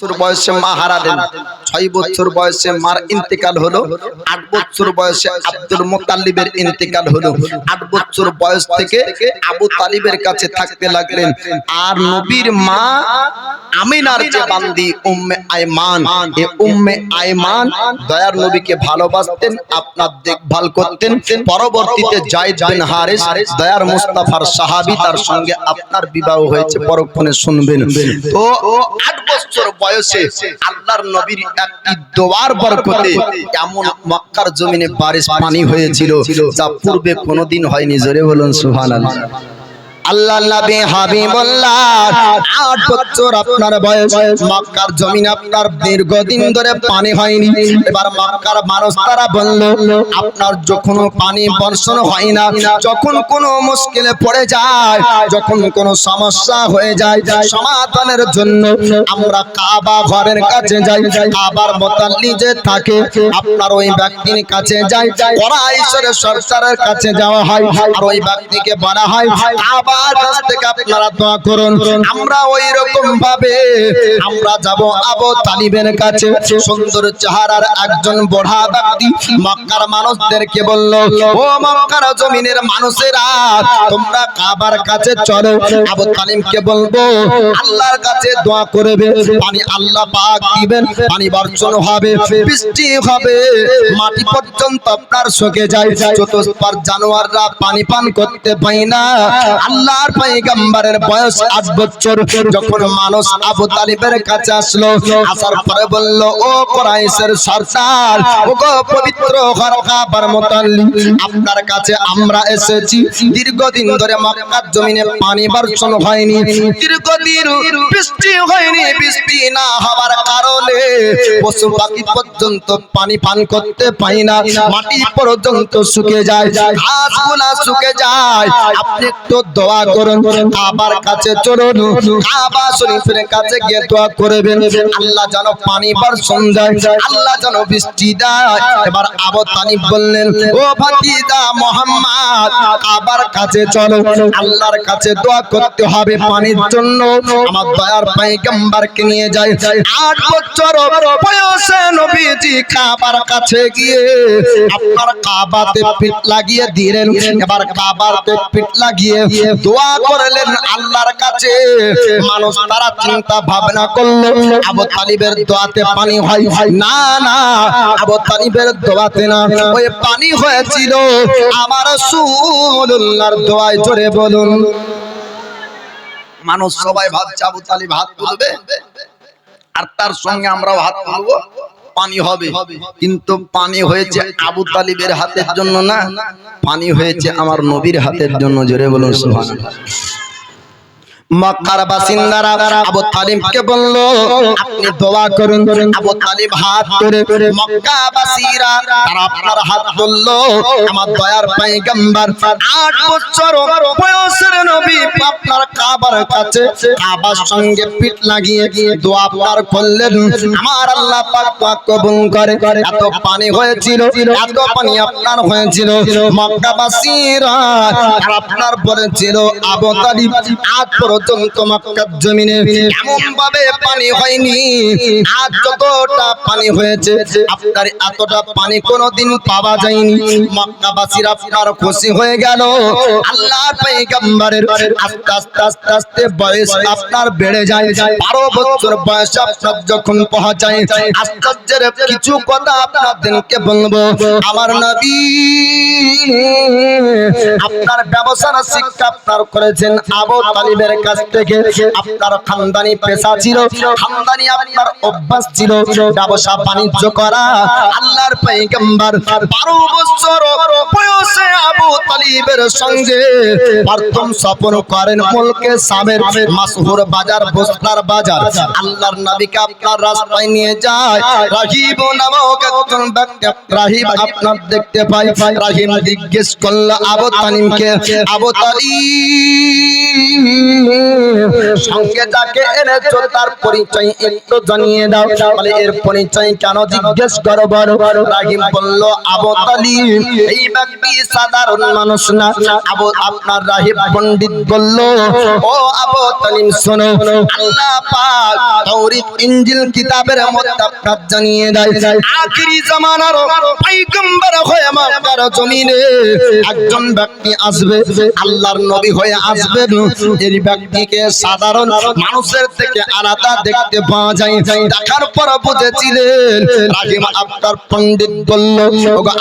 বছর বয়সে মা ছয় বছর বয়সে মার হলো। আট বছর বয়সে আব্দুল ইন্তেকাল হলো। আট বছর বয়স থেকে আবু তালিবের কাছে থাকতে লাগলেন। আর নবীর মা আমিনার যে বান্দি, উম্মে এ উম্মে দয়ার নবীকে ভালোবাসতেন, আপনার দেখভাল করতেন। পরবর্তীতে জায়েদ বিন হারিস দয়ার মুস্তাফার সাহাবী তার সঙ্গে আপনার বিবাহ হয়েছে। পরক্ষণে শুনবেন। তো আট বছর বয়সে আল্লাহর নবীর একটি দোয়ার বরকতে এমন মক্কার জমিনে বারিশ পানি হয়েছিল, যা পূর্বে কোনোদিন হয়নি। জোরে বলুন, সুবহানাল্লাহ। আল্লাহ নবী হাবিবুল্লাহ, আট বছর আপনার বয়স, মক্কার জমিন আপনার দীর্ঘদিন ধরে পানি হয়নি। এবার মক্কার মানুষ তারা বলল, আপনার যখন পানি বর্ষণ হয় না, যখন কোনো মুশকিলে পড়ে যায়, যখন কোনো সমস্যা হয়ে যায়, সমাধানের জন্য আমরা কাবা ঘরের কাছে যাই, কাবার মোতাল্লি যে থাকে, আপনার ওই ব্যক্তির কাছে যাই ওরা ঈশ্বরের কাছে যাওয়া হয়, আর ওই ব্যক্তিকে বলা হয় কাবার কাছ থেকে আপনারা দোয়া করুন। আমরা ওই রকম ভাবে আমরা যাব আবু তালিবের কাছে। সুন্দর চেহারার একজন বড়া ব্যক্তি মক্কার মানুষদেরকে বলল, ও মক্কার জমিনের মানুষেরা, তোমরা কাবার কাছে চলো। আবু তালিমকে বলব আল্লাহর কাছে দোয়া করবে, পানি আল্লাহ পাক দিবেন, পানি বর্ষণ হবে, বৃষ্টি হবে, মাটি পর্যন্ত আপনার শুকে যায়। চতুষ্পার জানোয়াররা পানি পান করতে পায় না। আল্লাহর পয়গম্বরের বয়স আট বছর। যখন মানুষ আবু তালিবের কাছে আসলো, আসার পরে বলল, ও কোরাইশের সরদার ও গো পবিত্র ঘর কাবার মুতাল্লি আপনার কাছে আমরা এসেছি। দীর্ঘদিন ধরে মক্কার জমিনে পানি বর্ষণ হয়নি। দীর্ঘদিন বৃষ্টি হয়নি, বৃষ্টি না হওয়ার কারণে পশু পাখি পর্যন্ত পানি পান করতে পাই না। মাটি পর্যন্ত শুকে যায়, ঘাসগুলা শুকে যায়। আপনি একটু দোয়া করুন। কাবার কাছে চলুন কাবা শরীফের কাছে গিয়ে দোয়া করবেন। আল্লাহ যেন পানি বর্ষণ যায় আল্লাহ যেন বৃষ্টি দেয়। এবার আবু বললেন, ও ভাতিজা মোহাম্মদ কাবার কাছে চলো। আল্লাহর কাছে দোয়া করতে হবে পানির জন্য। আমার দয়ার পয়গম্বরকে নিয়ে যায় আট বছর বয়সে নবীজি কাবার কাছে গিয়ে আপনার কাবাতে পিঠ লাগিয়ে দিলেন। এবার কাবাতে পিঠ লাগিয়ে দোয়া করলেন আল্লাহর কাছে। মানুষ তারা চিন্তা ভাবনা করল আবু তালিবের দোয়াতে পানি হয়? না না, আবু তালিবের দোয়াতে না। ওই পানি হয়েছিল। আমার রাসূলুল্লাহর দোয়ায় জোরে বলুন। মানুষ সবাই ভাবছে আবু তালিব হাত তুলবে, আর তার সঙ্গে আমরাও হাত তুলবো। পানি হবে। কিন্তু পানি হয়েছে আবু তালিবের হাতের জন্য না? পানি হয়েছে আমার নবীর হাতের জন্য জোরে বলুন সুবহানাল্লাহ। মক্কার বাসিন্দারা আবু তালিবকে বলল, আপনি দোয়া করুন। আবু তালিব হাত ধরে মক্কাবাসীরা, তারা আপনার হাত ধরল। আমার দয়ার পয়গম্বর 8 বছর বয়সের নবী আপনার কাবার কাছে কাবার সঙ্গে পিঠ লাগিয়ে দোয়া আপনার করলেন। আমার আল্লাহ পাক পাক কবুল করে। এত পানি হয়েছিল, এত পানি আপনার হয়েছিল। মক্কাবাসীরা আর আপনার বলেছিল, আবু তালিব আজ পর্যন্ত আপনার খুশি হয়ে গেল। পয়গম্বরের আস্তে আস্তে আস্তে আস্তে বয়স আপনার বেড়ে যায়। বারো বছর বয়স আপনার যখন পৌঁছায়, আশ্চর্যের কিছু কথা আপনাদেরকে বলব। আমার নবী আপনার ব্যবসার শিক্ষা আপনার করেছেন আবু তালিবের কাছ থেকে আপনার খানদানি পেশা ছিল, খানদানি আপনার অভ্যাস ছিল, ব্যবসা বাণিজ্য করা। আল্লাহর পয়গম্বর 12 বছর বয়সে আবু তালিবের সঙ্গে প্রথম স্বপ্ন করেন মুলকে সামের মাসহুর বাজার বসরার বাজার। আল্লাহর নবীকে আপনার রাস্তায় নিয়ে যায়। রাহিব নামক একজন ব্যক্তি রাহিব আপনার দেখতে পাই রাহিম জিজ্ঞেস করল, আবু তালিমকে, আবু তালিম। সঙ্গে যাকে এনেছো, তার পরিচয় একটু জানিয়ে দাও। বলে, এর পরিচয় কেন জিজ্ঞেস করো, বড় বলল, আবু এই ব্যক্তি সাধারণ মানুষ না। আবু আপনার রাহিব পণ্ডিত বলল, ও আবু তালিম আল্লাহ পাক কিতাবের মধ্যে আপনার জানিয়ে দেয় জামানার পয়গম্বর হয়ে মক্কার জমিনে একজন ব্যক্তি আসবে, আল্লাহর নবী হয়ে আসবে এই ব্যক্তিকে সাধারণ মানুষের থেকে আলাদা দেখতে পাওয়া যায়। দেখার পর বুঝেছিলেন রাহিম আপনার পণ্ডিত বলল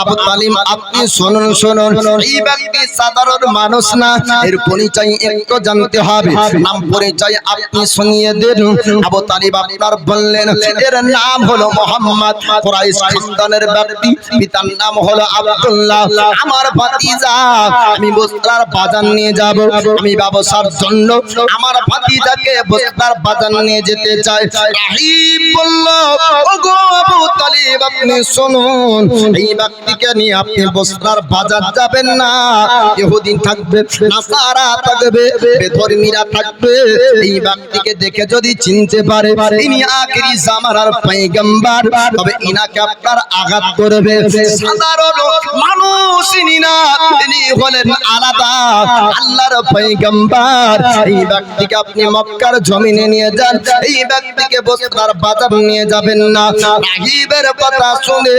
আবু তালিম, আপনি শুনুন শুনুন। এই ব্যক্তি সাধারণ মানুষ না, এর পরিচয় একটু জানতে হবে। নাম পরিচয় আপনি শুনিয়ে দেন। আবু তালিব আপনার বললেন, এর নাম হলো মোহাম্মদ কুরাইশ খানদানের ব্যক্তি। পিতার নাম হলো আব্দুল্লাহ। আমার ভাতিজা, আমি বস্ত্রার বাজার নিয়ে যাব। আমি ব্যবসার জন্য আমার ভাতিজাকে বস্তার বাজার নিয়ে যেতে চাই রাহিব বলল আপনি শুনুন, এই ব্যক্তিকে নিয়ে আপনি বস্ত্রার বাজার যাবেন না। ইহুদিন থাকবে, নাসারা থাকবে, বেধর্মীরা থাকবে। এই ব্যক্তিকে দেখে যদি চিনতে পারে ইনি তবে ইনাকে আপনার আঘাত করবে। সাধারণ মানুষ ইনি না, তিনি হলেন আলাদা, আল্লাহর এই ব্যক্তিকে আপনি মক্কার জমিনে নিয়ে যান। এই ব্যক্তিকে বস্ত্রার বাজার নিয়ে যাবেন না। কথা শুনে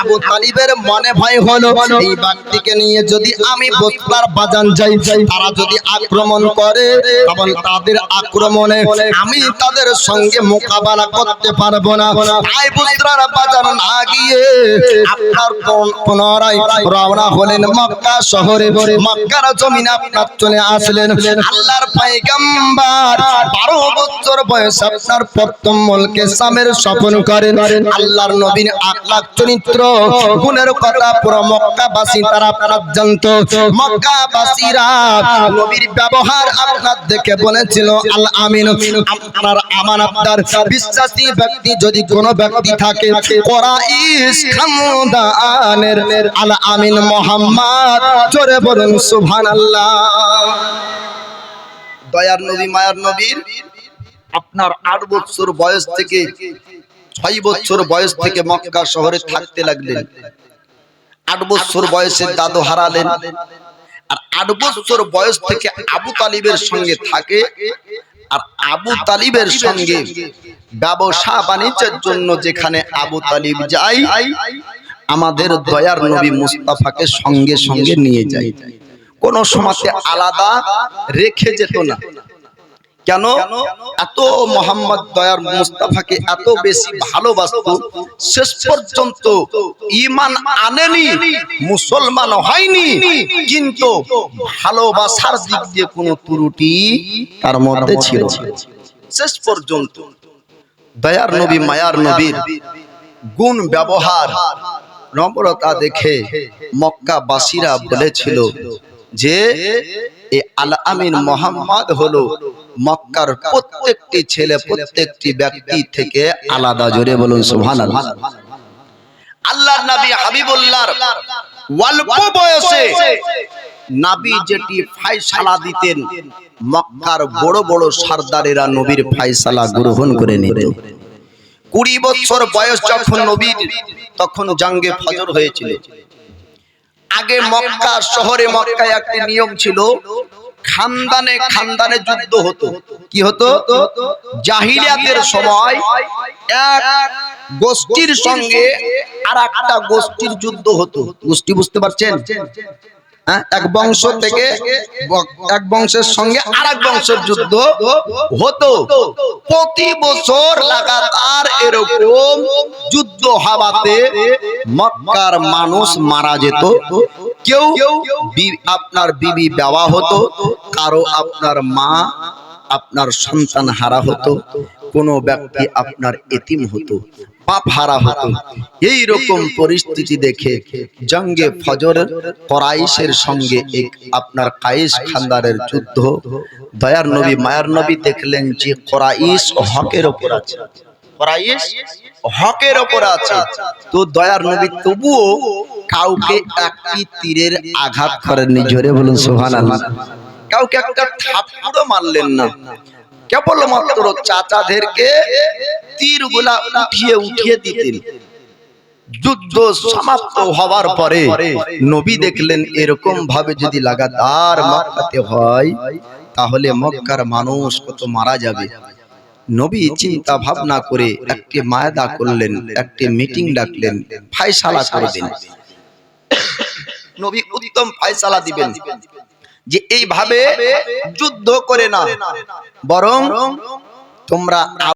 আবু তালিবের মনে ভয় হলো। এই ব্যক্তিকে নিয়ে যদি আমি বস্ত্রার বাজান যাই, তারা যদি আক্রমণ করে, তখন তাদের আক্রমণে আমি তাদের সঙ্গে মোকাবেলা করতে পারব না। তাই বস্ত্রার বাজার না গিয়ে আপনার পুনরায় রওনা হলেন মক্কা শহরে। মক্কার জমিনে আপনার চলে আসলেন। আল্লাহর পয়গম্বর বারো বছর বয়স আপনার প্রথম মুলকে সামের স্বপন করেন। আল্লাহর নবীর আখলাক চরিত্র। গুণের কথা পুরো মক্কাবাসী তারা আপনার জানত মক্কাবাসীরা নবীর ব্যবহার আপনার দেখে বলেছিল আল আমিন আপনার আমানতদার বিশ্বাসী ব্যক্তি যদি কোনো ব্যক্তি থাকে, কোরাইশ খানদানের আল আমিন মোহাম্মদ, জোরে বলুন, সুবহানাল্লাহ। দয়ার নবী, মায়ার নবীর, আপনার আট বছর বয়স থেকে ছয় বছর বয়স থেকে মক্কা শহরে থাকতে লাগলেন। আট বছর বয়সে দাদু হারালেন। আর আট বছর বয়স থেকে আবু তালিবের সঙ্গে থাকে। আর আবু তালিবের সঙ্গে ব্যবসা বাণিজ্যের জন্য যেখানে আবু তালিব যায়, আমাদের দয়ার নবী মুস্তাফাকে সঙ্গে সঙ্গে নিয়ে যায়। কোন সময়তে আলাদা রেখে যেত না। কেন? এত মোহাম্মদ দয়ার মুস্তাফাকে এত বেশি ভালোবাসত, শেষ পর্যন্ত ইমান আনেনি, মুসলমান হয়নি, কিন্তু ভালোবাসার দিক দিয়ে কোনো ত্রুটি তার মধ্যে ছিল। শেষ পর্যন্ত দয়ার নবী, মায়ার নবীর গুণ ব্যবহার, নম্রতা দেখে মক্কাবাসীরা বলেছিল যে, এ আল আমিন মোহাম্মদ হলো মক্কার প্রত্যেকটি ছেলে প্রত্যেকটি ব্যক্তি থেকে আলাদা জোরে বলুন সুবহানাল্লাহ। আল্লাহর নবী হাবিবুল্লাহর অল্প বয়সে নাবি যেটি ফায়সালা দিতেন মক্কার বড় বড় সর্দারেরা নবীর ফায়সালা গ্রহণ করে নিত কুড়ি বছর বয়স যখন নবীর তখন জাঙ্গে ফজর হয়েছিল। আগে মক্কা শহরে মক্কায় একটি নিয়ম ছিল খানদানে খানদানে যুদ্ধ হতো। কি হতো? জাহিলিয়াতের সময় এক গোষ্ঠীর সঙ্গে আর একটা গোষ্ঠীর যুদ্ধ হতো। গোষ্ঠী বুঝতে পারছেন? হ্যাঁ, এক বংশ থেকে এক বংশের সঙ্গে আর এক বংশের যুদ্ধ হতো। প্রতি বছর লাগাতার এরকম যুদ্ধ হওয়াতে মক্কার মানুষ মারা যেত। কেউ আপনার বিবি দেওয়া হতো, কারও আপনার মা, আপনার সন্তান হারা হতো, কোনো ব্যক্তি আপনার এতিম হতো পাপ হারা হতো। এই রকম পরিস্থিতি দেখে জঙ্গে ফজর করাইশের সঙ্গে এক আপনার কায়েস খানদারের যুদ্ধ। দয়ার নবী, মায়ার নবী দেখলেন যে করাইশ হকের ওপর আছে। হকের ওপর আছে। তো দয়ার নবী, তবুও কাউকে একটি তীরের আঘাত করেননি। জোরে বলুন, সুবহানাল্লাহ। কাউকে একটা থাপ্পড়ও মারলেন না। কেবলমাত্র চাচাদেরকে তীরগুলা উঠিয়ে উঠিয়ে দিতেন। যুদ্ধ সমাপ্ত হওয়ার পরে নবী দেখলেন, এরকম ভাবে যদি লাগাতার মক্কাতে হয়, তাহলে মক্কার মানুষ কত মারা যাবে। নবী চিন্তা ভাবনা করে একটি মায়দা করলেন একটি মিটিং ডাকলেন ফায়সালা করবেন নবী উত্তম ফায়সালা দিবেন যে এইভাবে যুদ্ধ করে না বরং তোমরা